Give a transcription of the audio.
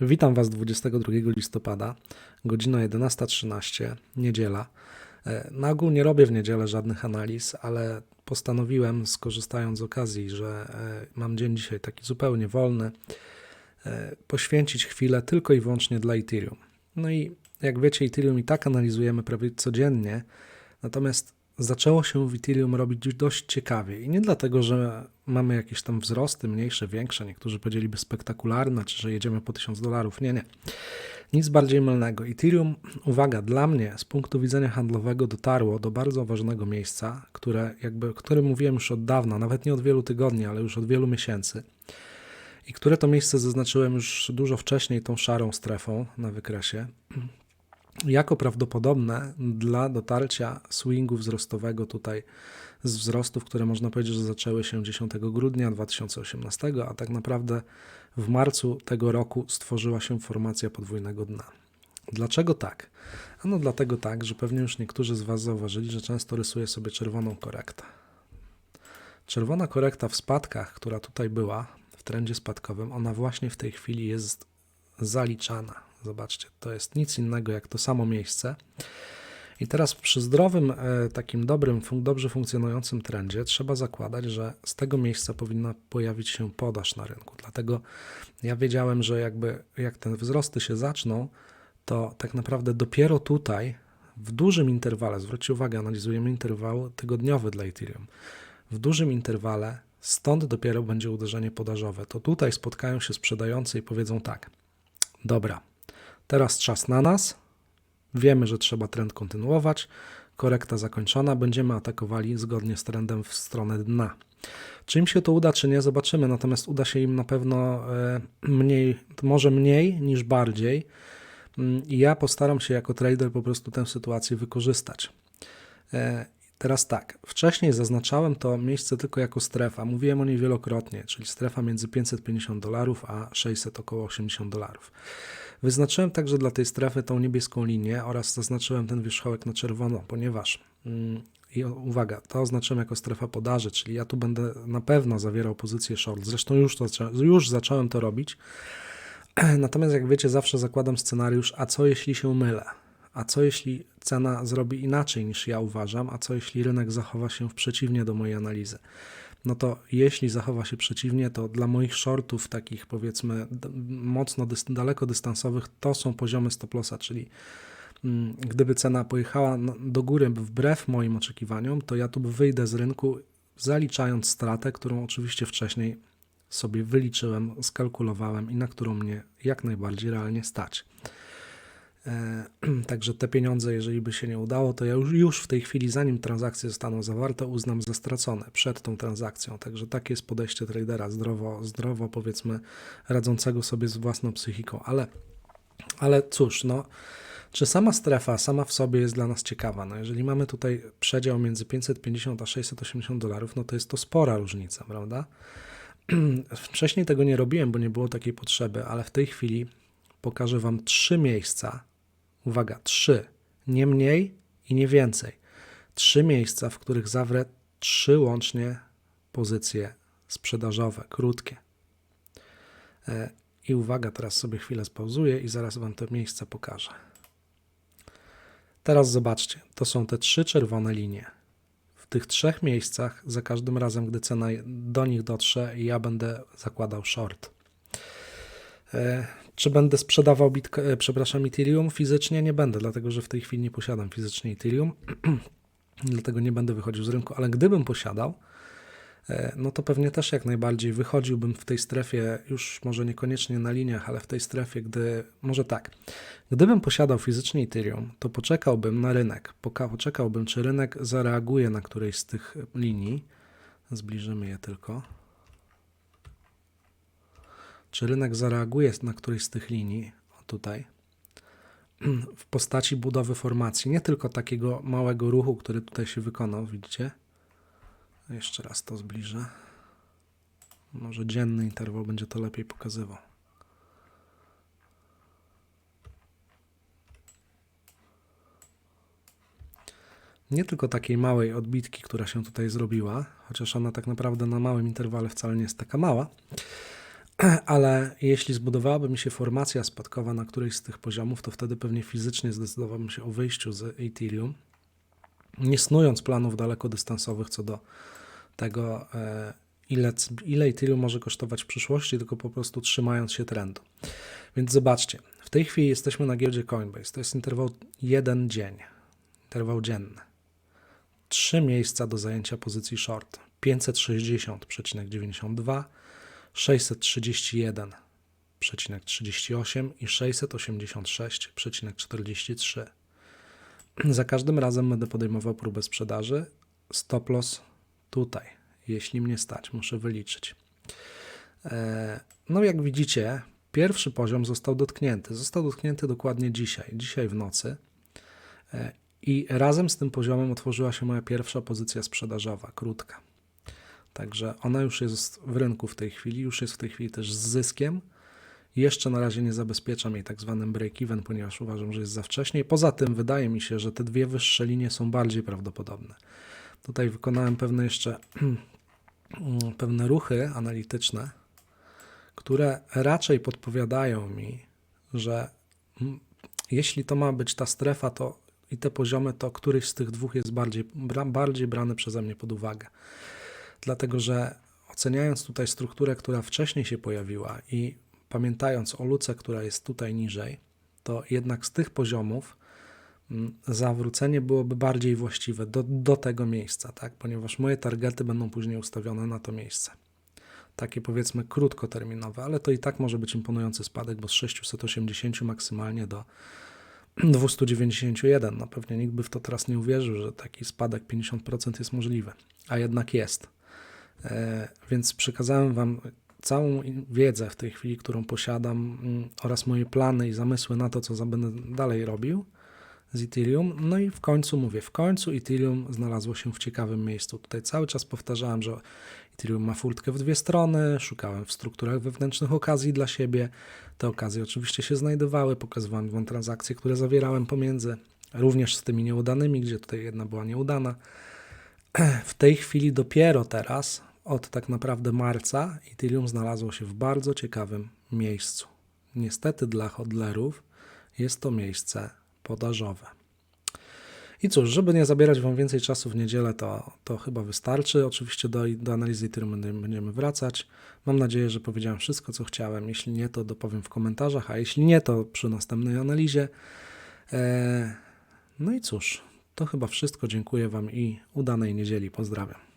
Witam Was 22 listopada, godzina 11.13, niedziela. E, Na ogół nie robię w niedzielę żadnych analiz, ale postanowiłem, skorzystając z okazji, że e, mam dzień dzisiaj taki zupełnie wolny, e, poświęcić chwilę tylko i wyłącznie dla Ethereum. No i jak wiecie, Ethereum i tak analizujemy prawie codziennie, natomiast zaczęło się w Ethereum robić dość ciekawie i nie dlatego, że mamy jakieś tam wzrosty, mniejsze, większe, niektórzy powiedzieliby spektakularne, czy że jedziemy po 1000 dolarów. Nie, nie. Nic bardziej mylnego. Ethereum, uwaga, dla mnie z punktu widzenia handlowego dotarło do bardzo ważnego miejsca, które jakby, którym mówiłem już od dawna, nawet nie od wielu tygodni, ale już od wielu miesięcy. I które to miejsce zaznaczyłem już dużo wcześniej tą szarą strefą na wykresie jako prawdopodobne dla dotarcia swingu wzrostowego tutaj z wzrostów, które można powiedzieć, że zaczęły się 10 grudnia 2018, a tak naprawdę w marcu tego roku stworzyła się formacja podwójnego dna. Dlaczego tak? Ano dlatego tak, że pewnie już niektórzy z Was zauważyli, że często rysuję sobie czerwoną korektę. Czerwona korekta w spadkach, która tutaj była w trendzie spadkowym, ona właśnie w tej chwili jest zaliczana. Zobaczcie, to jest nic innego jak to samo miejsce. I teraz przy zdrowym, e, takim dobrym, dobrze funkcjonującym trendzie trzeba zakładać, że z tego miejsca powinna pojawić się podaż na rynku. Dlatego ja wiedziałem, że jakby jak te wzrosty się zaczną, to tak naprawdę dopiero tutaj w dużym interwale, zwróćcie uwagę, analizujemy interwał tygodniowy dla Ethereum. W dużym interwale stąd dopiero będzie uderzenie podażowe. To tutaj spotkają się sprzedający i powiedzą tak: Dobra, teraz czas na nas. Wiemy, że trzeba trend kontynuować. Korekta zakończona. Będziemy atakowali zgodnie z trendem w stronę dna. Czy im się to uda, czy nie, zobaczymy. Natomiast uda się im na pewno e, mniej, może mniej niż bardziej. Mm, I ja postaram się jako trader po prostu tę sytuację wykorzystać. E, Teraz tak, wcześniej zaznaczałem to miejsce tylko jako strefa. Mówiłem o niej wielokrotnie, czyli strefa między 550 dolarów a 600 około 80 dolarów. Wyznaczyłem także dla tej strefy tą niebieską linię oraz zaznaczyłem ten wierzchołek na czerwono, ponieważ mm, i uwaga, to oznaczyłem jako strefa podaży, czyli ja tu będę na pewno zawierał pozycję short. Zresztą już, to, już zacząłem to robić. Natomiast jak wiecie, zawsze zakładam scenariusz, a co jeśli się mylę? A co jeśli cena zrobi inaczej niż ja uważam? A co jeśli rynek zachowa się przeciwnie do mojej analizy? No to jeśli zachowa się przeciwnie, to dla moich shortów, takich powiedzmy mocno dys- daleko dystansowych, to są poziomy stop lossa, czyli mm, gdyby cena pojechała na- do góry wbrew moim oczekiwaniom, to ja tu wyjdę z rynku zaliczając stratę, którą oczywiście wcześniej sobie wyliczyłem, skalkulowałem i na którą mnie jak najbardziej realnie stać. E, Także te pieniądze, jeżeli by się nie udało, to ja już, już w tej chwili, zanim transakcje zostaną zawarte, uznam za stracone przed tą transakcją. Także takie jest podejście tradera zdrowo, zdrowo powiedzmy, radzącego sobie z własną psychiką. Ale, ale cóż, no, czy sama strefa sama w sobie jest dla nas ciekawa? No, jeżeli mamy tutaj przedział między 550 a 680 dolarów, no to jest to spora różnica, prawda? Wcześniej tego nie robiłem, bo nie było takiej potrzeby, ale w tej chwili pokażę Wam trzy miejsca. Uwaga, trzy, nie mniej i nie więcej. Trzy miejsca, w których zawrę trzy łącznie pozycje sprzedażowe, krótkie. E, I uwaga, teraz sobie chwilę spauzuję i zaraz Wam te miejsca pokażę. Teraz zobaczcie, to są te trzy czerwone linie. W tych trzech miejscach, za każdym razem, gdy cena do nich dotrze, ja będę zakładał short. Czy będę sprzedawał bitco- e, przepraszam, Ethereum? Fizycznie nie będę, dlatego że w tej chwili nie posiadam fizycznie Ethereum, dlatego nie będę wychodził z rynku, ale gdybym posiadał, e, no to pewnie też jak najbardziej wychodziłbym w tej strefie, już może niekoniecznie na liniach, ale w tej strefie, gdy, może tak, gdybym posiadał fizycznie Ethereum, to poczekałbym na rynek, poczekałbym, czy rynek zareaguje na którejś z tych linii, zbliżymy je tylko, czy rynek zareaguje na którejś z tych linii, tutaj, w postaci budowy formacji, nie tylko takiego małego ruchu, który tutaj się wykonał, widzicie? Jeszcze raz to zbliżę. Może dzienny interwał będzie to lepiej pokazywał. Nie tylko takiej małej odbitki, która się tutaj zrobiła, chociaż ona tak naprawdę na małym interwale wcale nie jest taka mała, ale jeśli zbudowałaby mi się formacja spadkowa na którejś z tych poziomów, to wtedy pewnie fizycznie zdecydowałbym się o wyjściu z Ethereum, nie snując planów dalekodystansowych co do tego, e, ile, ile Ethereum może kosztować w przyszłości, tylko po prostu trzymając się trendu. Więc zobaczcie, w tej chwili jesteśmy na giełdzie Coinbase. To jest interwał jeden dzień, interwał dzienny. Trzy miejsca do zajęcia pozycji short. 560,92, 631,38 i 686,43. Za każdym razem będę podejmował próbę sprzedaży. Stop loss tutaj, jeśli mnie stać, muszę wyliczyć. E, No, jak widzicie, pierwszy poziom został dotknięty. Został dotknięty dokładnie dzisiaj, dzisiaj w nocy. E, I razem z tym poziomem otworzyła się moja pierwsza pozycja sprzedażowa, krótka. Także ona już jest w rynku w tej chwili, już jest w tej chwili też z zyskiem. Jeszcze na razie nie zabezpieczam jej tak zwanym break-even, ponieważ uważam, że jest za wcześnie. Poza tym wydaje mi się, że te dwie wyższe linie są bardziej prawdopodobne. Tutaj wykonałem pewne jeszcze pewne ruchy analityczne, które raczej podpowiadają mi, że jeśli to ma być ta strefa, to i te poziomy, to któryś z tych dwóch jest bardziej, bardziej brany przeze mnie pod uwagę. Dlatego, że oceniając tutaj strukturę, która wcześniej się pojawiła i pamiętając o luce, która jest tutaj niżej, to jednak z tych poziomów mm, zawrócenie byłoby bardziej właściwe do, do tego miejsca, tak? ponieważ moje targety będą później ustawione na to miejsce. Takie powiedzmy krótkoterminowe, ale to i tak może być imponujący spadek, bo z 680 maksymalnie do 291. No pewnie nikt by w to teraz nie uwierzył, że taki spadek 50% jest możliwy, a jednak jest. E, Więc przekazałem Wam całą wiedzę w tej chwili, którą posiadam mm, oraz moje plany i zamysły na to, co będę dalej robił z Ethereum. No i w końcu mówię, w końcu Ethereum znalazło się w ciekawym miejscu. Tutaj cały czas powtarzałem, że Ethereum ma furtkę w dwie strony, szukałem w strukturach wewnętrznych okazji dla siebie. Te okazje oczywiście się znajdowały, pokazywałem Wam transakcje, które zawierałem pomiędzy, również z tymi nieudanymi, gdzie tutaj jedna była nieudana. W tej chwili dopiero teraz, od tak naprawdę marca, Ethereum znalazło się w bardzo ciekawym miejscu. Niestety dla hodlerów jest to miejsce podażowe. I cóż, żeby nie zabierać Wam więcej czasu w niedzielę, to, to chyba wystarczy. Oczywiście do, do analizy Ethereum będziemy- wracać. Mam nadzieję, że powiedziałem wszystko, co chciałem. Jeśli nie, to dopowiem w komentarzach, a jeśli nie, to przy następnej analizie. E, no i cóż, to chyba wszystko. Dziękuję Wam i udanej niedzieli. Pozdrawiam.